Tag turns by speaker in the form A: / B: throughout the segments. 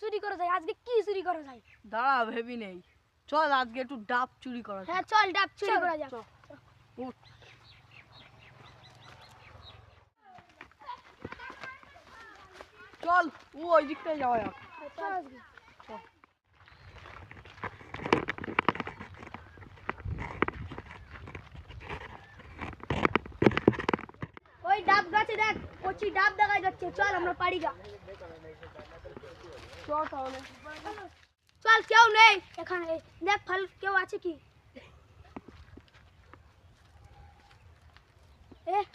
A: চুরি করা যায় আজকে কি চুরি করা যায়
B: দাঁড়া ভেবি নেই চল আজকে একটু ডাব চুরি করা যাক।
A: হ্যাঁ চল ডাব চুরি করা যাক
B: উঠ। চল ও ওই দিকটায় যাওয়া যাক
A: চল আজকে। ওই ডাব গাছে দেখ কচি ডাব দেখা যাচ্ছে চল আমরা পারি গা
B: চল তাহলে
A: চল কেউ নেই এখানে। দেখ ফল কেউ আছে কি?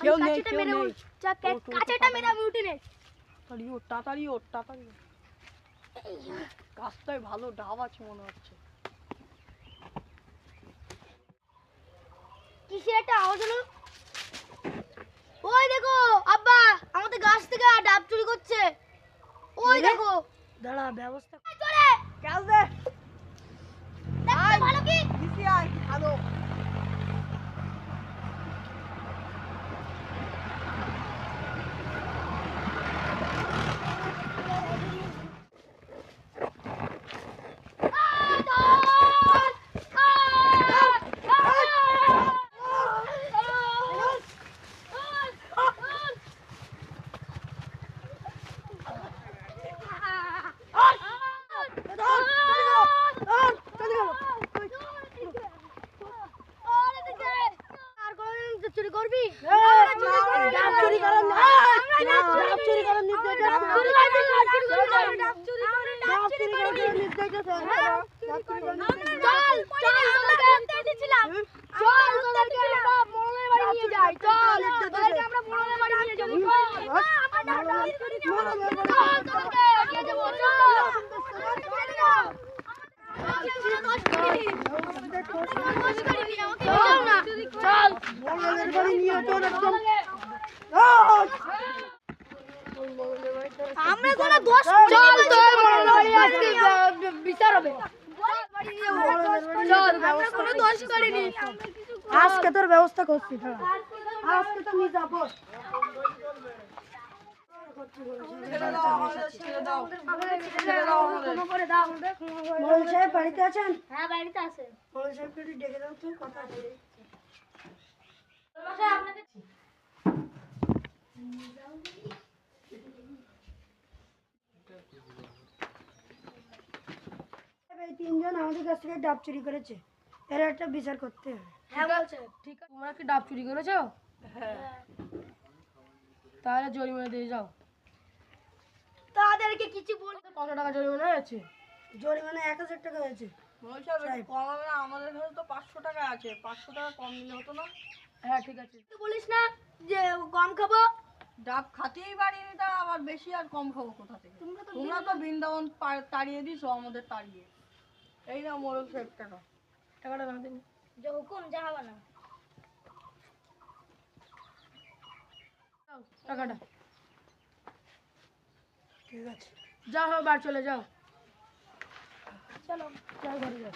B: কেউ নেই, কেউ নেই।
A: উঠ- চল, কে-
B: ওঠ, ওঠ,
A: কাছেটা মেরে আমি উঠে নেই
B: তাড়াতাড়ি ওঠ তাড়াতাড়ি ওঠ তাড়াতাড়ি গাছটায় ভালো ডাব আছে মনে হচ্ছে।
A: কিসের একটা আওয়াজ হলো? ওই দেখো আব্বা আমাদের গাছ থেকে ডাব চুরি করছে।
B: দাঁড়া ব্যবস্থা
A: চলে ভালো কি?
B: আয় ভালো
A: আর কোনোদিন চুরি করবি
B: ডাব চুরি করার না। ডাব চুরি করার নির্দেশ আছে। ডাব চুরি করার নির্দেশ আছে। ডাব চুরি করার নির্দেশ আছে।
A: চল
B: মঙ্গলের বাড়ি নিয়ে চল একদম।
A: আমরা কোনো দোষ চল তোর বাড়ি আজকে বিচার হবে চল আমরা কোনো দোষ করিনি।
B: আজকে তোর ব্যবস্থা করছি আজকে তো নিয়ে যাব বাড়িতে আছেন?
A: হ্যাঁ বাড়িতে আছে।
B: মোহন সাহেবকে একটু ডেকে দাও তো কথা আছে এই তিনজন আমাদের কাছ থেকে ডাব চুরি করেছে। এর একটা বিচার করতে হবে।
A: হ্যাঁ বলছে।
C: ঠিক আছে। তোমরা কি ডাব চুরি করেছ?
B: হ্যাঁ।
C: তাহলে জরিমানা দিয়ে যাও।
A: তাদেরকে কিছু বল
C: কত টাকা জরিমানা হয়েছে?
B: জরিমানা এক হাজার টাকা হয়েছে। কমাবে না আমাদের কাছে তো পাঁচশো টাকা আছে। পাঁচশো টাকা কম নিলে হতো না।
C: হ্যাঁ ঠিক আছে।
A: তুই বলিস না যে কম খাব?
B: ডাব খাতেই পারিনি তা আবার বেশি আর কম খাব কোথা থেকে? তোমরা তো বৃন্দাবন তাড়িয়ে দিছো আমাদের তাড়িয়ে। এই না মোরগ সাহেব টাকা
C: টাকাটা না দিন।
A: যে হুকুম যা হবে না।
C: টাকাটা।
B: ঠিক আছে।
C: যা হ্যাঁ বার চলে যাও।
A: চলো
C: যাও ঘরে যাও।